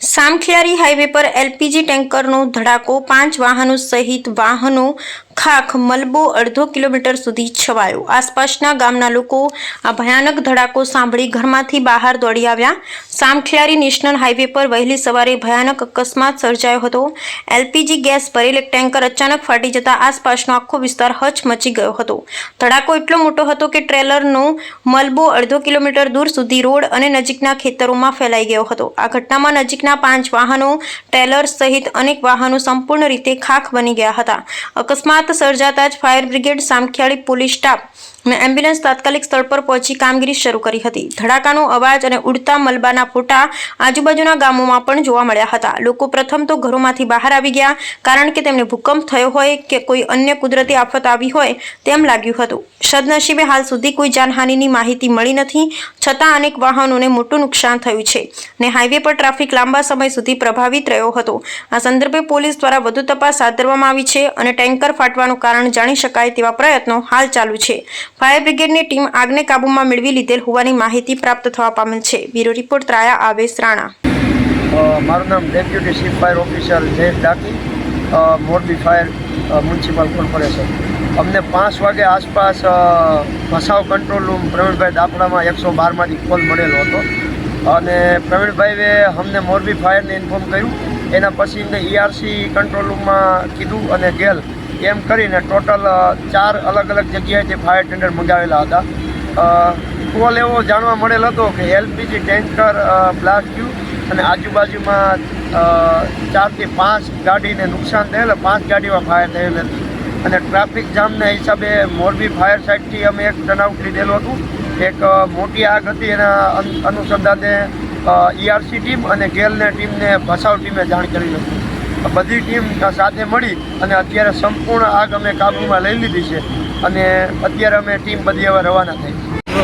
Samakhiyari highway પર LPG ટેન્કરનો ધડાકો પાંચ વાહનો સહિત વાહનો ખાખ મલબો અડધો કિલોમીટર સુધી છવાયો. આસપાસના ગામના લોકો આ ભયાનક ધડાકો સાંભળી ઘરમાંથી બહાર દોડી આવ્યા. સામખિયારી નેશનલ હાઈવે પર વહેલી સવારે ભયાનક અકસ્માત સર્જાયો હતો. એલપીજી ગેસ ભરેલ એક ટેન્કર અચાનક ફાટી જતા આસપાસનો આખો વિસ્તાર હચમચી ગયો હતો. ધડાકો એટલો મોટો હતો કે ટ્રેલરનો મલબો અડધો કિલોમીટર દૂર સુધી રોડ અને નજીકના ખેતરોમાં ફેલાઈ ગયો હતો. આ ઘટનામાં નજીકના પાંચ વાહનો, ટ્રેલર સહિત અનેક વાહનો સંપૂર્ણ રીતે ખાખ બની ગયા હતા. અકસ્માત સર્જાતા જ fire brigade Samakhiyali police staff અને એમ્બ્યુલન્સ તાત્કાલિક સ્થળ પર પહોંચી કામગીરી શરૂ કરી હતી. ધડાકાનો અવાજ અને ઉડતા મલબાના ફોટા આજુબાજુના ગામોમાં પણ જોવા મળ્યા હતા. લોકો પ્રથમ તો ઘરોમાંથી બહાર આવી ગયા, કારણ કે તેમને ભૂકંપ થયો હોય કે કોઈ અન્ય કુદરતી આફત આવી હોય તેમ લાગ્યું હતું. સદનસીબે હાલ સુધી કોઈ જાનહાનિની માહિતી મળી નથી, છતાં અનેક વાહનોને મોટું નુકસાન થયું છે ને હાઈવે પર ટ્રાફિક લાંબા સમય સુધી પ્રભાવિત રહ્યો હતો. આ સંદર્ભે પોલીસ દ્વારા વધુ તપાસ હાથ ધરવામાં આવી છે અને ટેન્કર ફાટવાનું કારણ જાણી શકાય તેવા પ્રયત્નો હાલ ચાલુ છે. ફાયર બ્રિગેડની ટીમ આગને કાબૂમાં મેળવી લીધેલ હોવાની માહિતી પ્રાપ્ત થવા પામેલ છે. બ્યુરો રિપોર્ટ ત્રાયા આવેશ રાણા. મારું નામ deputy chief fire officer Jayesh Daki. Morbi fire municipal corporation. અમને પાંચ વાગે આસપાસ ભસાવ કંટ્રોલ રૂમ પ્રવીણભાઈ દાપડામાં એકસો બારમાંથી કોલ મળેલો હતો. અને પ્રવીણભાઈએ અમને મોરબી ફાયરને ઇન્ફોર્મ કર્યું. એના પછી એમને ઈઆરસી કંટ્રોલ રૂમમાં કીધું અને ગેલ એમ કરીને ટોટલ ચાર અલગ અલગ જગ્યાએથી ફાયર ટેન્ડર મંગાવેલા હતા. કોલ એવો જાણવા મળેલ હતો કે એલપીજી ટેન્કર બ્લાસ્ટ થયું અને આજુબાજુમાં ચારથી પાંચ ગાડીને નુકસાન થયેલ, પાંચ ગાડીમાં ફાયર થયેલ હતી. અને ટ્રાફિક જામના હિસાબે મોરબી ફાયર સાઇડથી અમે એક ટર્નઆઉટ લીધેલું હતું. એક મોટી આગ હતી, એના અન- અનુસંધાને ઈઆરસી ટીમ અને ગેલને ટીમને ભસાવ ટીમે જાણ કરી હતી. બધી ટીમ સાથે મળી અને અત્યારે સંપૂર્ણ આગ અમે કાબૂમાં લઈ લીધી છે અને અત્યારે અમે ટીમ બધી હવે રવાના થઈ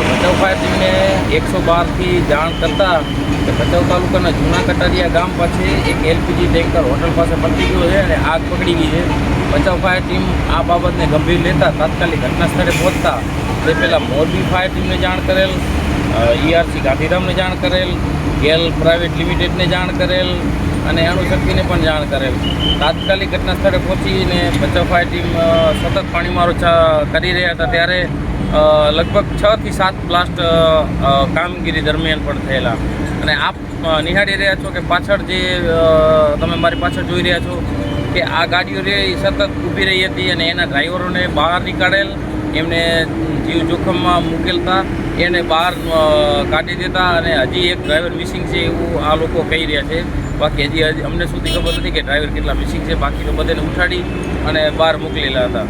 ભચાઉ ફાયર ટીમને એકસો બારથી જાણ કરતા કે ભચાઉ તાલુકાના જૂના કટારિયા ગામ પાસે એક એલપીજી ટેન્કર હોટલ પાસે પલટી ગયો છે અને આગ પકડી ગઈ છે. ભચાઉ ફાયર ટીમ આ બાબતને ગંભીર લેતા તાત્કાલિક ઘટના સ્થળે પહોંચતા તે પહેલાં મોરબી ફાયર ટીમને જાણ કરેલ ઈઆરસી ગાંધીધામને જાણ કરેલ ગેલ પ્રાઇવેટ લિમિટેડને જાણ કરેલ અને અણુશક્તિને પણ જાણ કરેલ. તાત્કાલિક ઘટના સ્થળે પહોંચીને બચાવ ફાયર ટીમ સતત પાણીમારો કરી રહ્યા હતા ત્યારે લગભગ છ થી સાત બ્લાસ્ટ કામગીરી દરમિયાન પણ થયેલા. અને આપ નિહાળી રહ્યા છો કે પાછળ જે તમે મારી પાછળ જોઈ રહ્યા છો કે આ ગાડીઓ રે સતત ઊભી રહી હતી અને એના ડ્રાઈવરોને બહાર નીકાળેલ, એમને જીવ જોખમમાં મૂકેલતા એને બહાર કાઢી દેતા અને હજી એક ડ્રાઈવર મિસિંગ છે એવું આ લોકો કહી રહ્યા છે. બાકી હજી અમને સુધી ખબર નથી કે ડ્રાઈવર કેટલા મિસિંગ છે. બાકી તો બધાને ઉઠાડી અને બહાર મોકલેલા હતા.